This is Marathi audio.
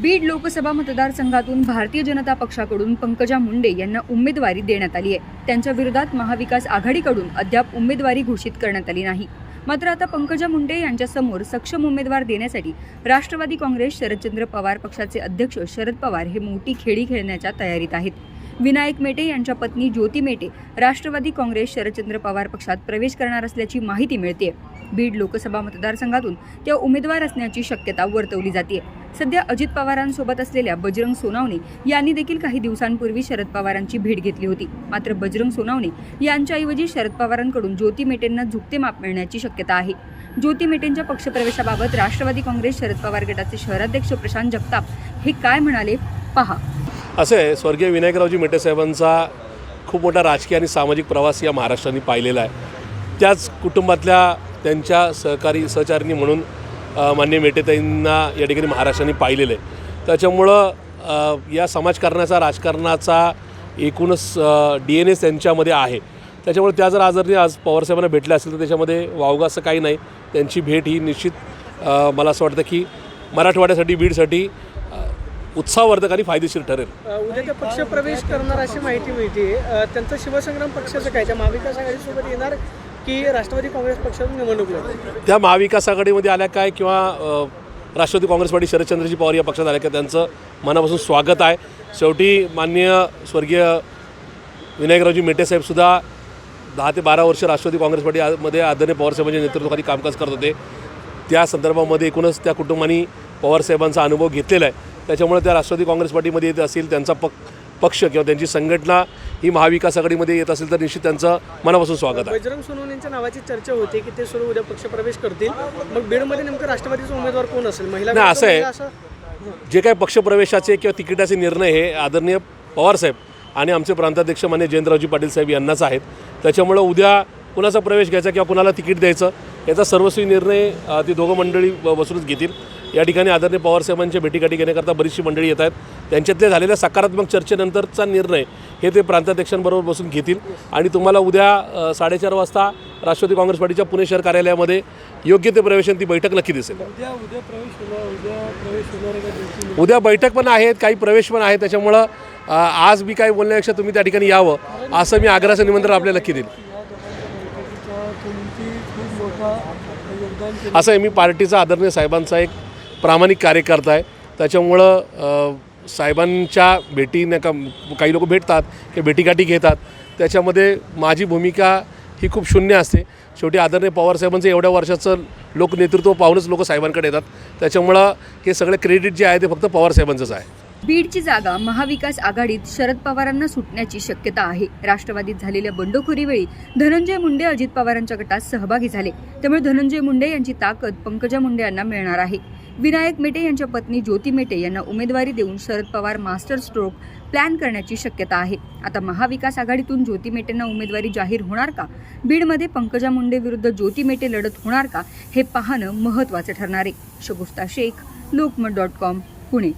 बीड लोकसभा मतदारसंघातून भारतीय जनता पक्षाकडून पंकजा मुंडे यांना उमेदवारी देण्यात आली आहे. त्यांच्या विरोधात महाविकास आघाडीकडून अद्याप उमेदवारी घोषित करण्यात आली नाही. मात्र आता पंकजा मुंडे यांच्यासमोर सक्षम उमेदवार देण्यासाठी राष्ट्रवादी काँग्रेस शरदचंद्र पवार पक्षाचे अध्यक्ष शरद पवार हे मोठी खेळी खेळण्याच्या तयारीत आहेत. विनायक मेटे यांच्या पत्नी ज्योती मेटे राष्ट्रवादी काँग्रेस शरदचंद्र पवार पक्षात प्रवेश करणार असल्याची माहिती मिळते बीड लोकसभा मतदारसंघातून त्या उमेदवार असण्याची शक्यता वर्तवली जाते सध्या अजित पवारांसोबत असलेल्या बजरंग सोनावणे यांनी देखील काही दिवसांपूर्वी शरद पवारांची भेट घेतली होती. मात्र बजरंग सोनावणे यांच्याऐवजी शरद पवारांकडून ज्योती मेटेंना झुकते माप मिळण्याची शक्यता आहे. ज्योती मेटेंच्या पक्षप्रवेशाबाबत राष्ट्रवादी काँग्रेस शरद पवार गटाचे शहराध्यक्ष प्रशांत जगताप हे काय म्हणाले? पहा. असं आहे स्वर्गीय विनायकरावजी मेटे साहेबांचा खूप मोठा राजकीय आणि सामाजिक प्रवास या महाराष्ट्राने पाहिलेला आहे. त्याच कुटुंबातल्या त्यांच्या सहकारी सहचारिणी म्हणून मान्य मेटेताईंना या ठिकाणी महाराष्ट्राने पाहिलेलं आहे. त्याच्यामुळं या समाजकारणाचा राजकारणाचा एकूणच डी एन एस त्यांच्यामध्ये आहे. त्याच्यामुळे त्या जर आजारी आज पवारसाहेबांना भेटल्या असतील तर त्याच्यामध्ये वावगा असं काही नाही. त्यांची भेट ही निश्चित मला असं वाटतं की मराठवाड्यासाठी बीडसाठी उत्साहवर्धक आणि फायदेशीर ठरेल. उद्या ते पक्ष प्रवेश करणार अशी माहिती मिळते. त्यांचं शिवसंग्राम पक्षाचं काय त्या महाविकास आघाडीसोबत येणार की राष्ट्रवादी काँग्रेस पक्षातून निवडणूक? त्या महाविकास आघाडीमध्ये आल्या काय किंवा अ, राष्ट्रवादी काँग्रेस पार्टी शरदचंद्रजी पवार या पक्षात आल्या काय त्यांचं मनापासून स्वागत आहे. शेवटी माननीय स्वर्गीय विनायकरावजी मेटेसाहेबसुद्धा दहा ते बारा वर्ष राष्ट्रवादी काँग्रेस पार्टीमध्ये आदरणीय पवारसाहेबांच्या नेतृत्वाखाली कामकाज करत होते. त्या संदर्भामध्ये एकूणच त्या कुटुंबांनी पवारसाहेबांचा अनुभव घेतलेला आहे. त्याच्यामुळे त्या राष्ट्रवादी काँग्रेस पार्टीमध्ये येत असेल त्यांचा पक पक्ष किंवा त्यांची संघटना ही महाविकास आघाडीमध्ये येत असेल तर निश्चित त्यांचं मनापासून स्वागत आहे. बजरंग सोनवणेंच्या नावाची चर्चा होती की ते सुरू उद्या पक्ष प्रवेश करतील. मग बीडमध्ये नेमकं राष्ट्रवादीचा उमेदवार कोण असेल? महिला नाही, असं आहे. जे काही पक्षप्रवेशाचे किंवा तिकिटाचे निर्णय हे आदरणीय पवारसाहेब आणि आमचे प्रांताध्यक्ष मान्य जयंतरावजी पाटील साहेब यांनाच आहेत. त्याच्यामुळं उद्या कुणाचा प्रवेश घ्यायचा किंवा कुणाला तिकीट द्यायचं याचा सर्वस्वी निर्णय ती दोघं मंडळी बसूनच घेतील. या ठिकाणी आदरणीय पवारसाहेबांच्या भेटीगाठी घेण्याकरता बरीचशी मंडळी येत आहेत. त्यांच्यातल्या झालेल्या सकारात्मक चर्चेनंतरचा निर्णय हे ते प्रांताध्यक्षांबरोबर बसून घेतील. आणि तुम्हाला उद्या साडेचार वाजता राष्ट्रवादी काँग्रेस पार्टीच्या पुणे शहर कार्यालयामध्ये योग्य ते प्रवेशन ती बैठक नक्की दिसेल. उद्या प्रवेश प्रवेश बैठक पण आहेत काही प्रवेश पण आहेत. त्याच्यामुळं आज मी काय बोलण्यापेक्षा तुम्ही त्या ठिकाणी यावं असं मी आग्रहाचं निमंत्रण आपल्याला नक्की देईल. असं आहे मी पार्टीचा आदरणीय साहेबांचा एक प्रामाणिक कार्यकर्ता आहे. त्याच्यामुळं साहेबांच्या भेटी नका का काही लोक भेटतात किंवा भेटीगाठी घेतात. त्याच्यामध्ये माझी भूमिका ही खूप शून्य असते. शेवटी आदरणीय पवारसाहेबांचं एवढ्या वर्षाचं लोकनेतृत्व पाहूनच लोक साहेबांकडे येतात. त्याच्यामुळं हे सगळे क्रेडिट जे आहे ते फक्त पवारसाहेबांचंच आहे. बीडची जागा महाविकास आघाडीत शरद पवारांना सुटण्याची शक्यता आहे. राष्ट्रवादीत झालेल्या बंडखोरीवेळी धनंजय मुंडे अजित पवारांच्या गटात सहभागी झाले. त्यामुळे धनंजय मुंडे यांची ताकद पंकजा मुंडे यांना मिळणार आहे. विनायक मेटे यांच्या पत्नी ज्योती मेटे यांना उमेदवारी देऊन Sharad Pawar master stroke plan करण्याची शक्यता आहे. आता महाविकास आघाडीतून ज्योती मेटेंना उमेदवारी जाहीर होणार का? बीडमध्ये पंकजा मुंडे विरुद्ध ज्योती मेटे लढत होणार का? हे पाहणं महत्त्वाचं ठरणार आहे. Shagufta Shaikh Lokmat dot com Pune.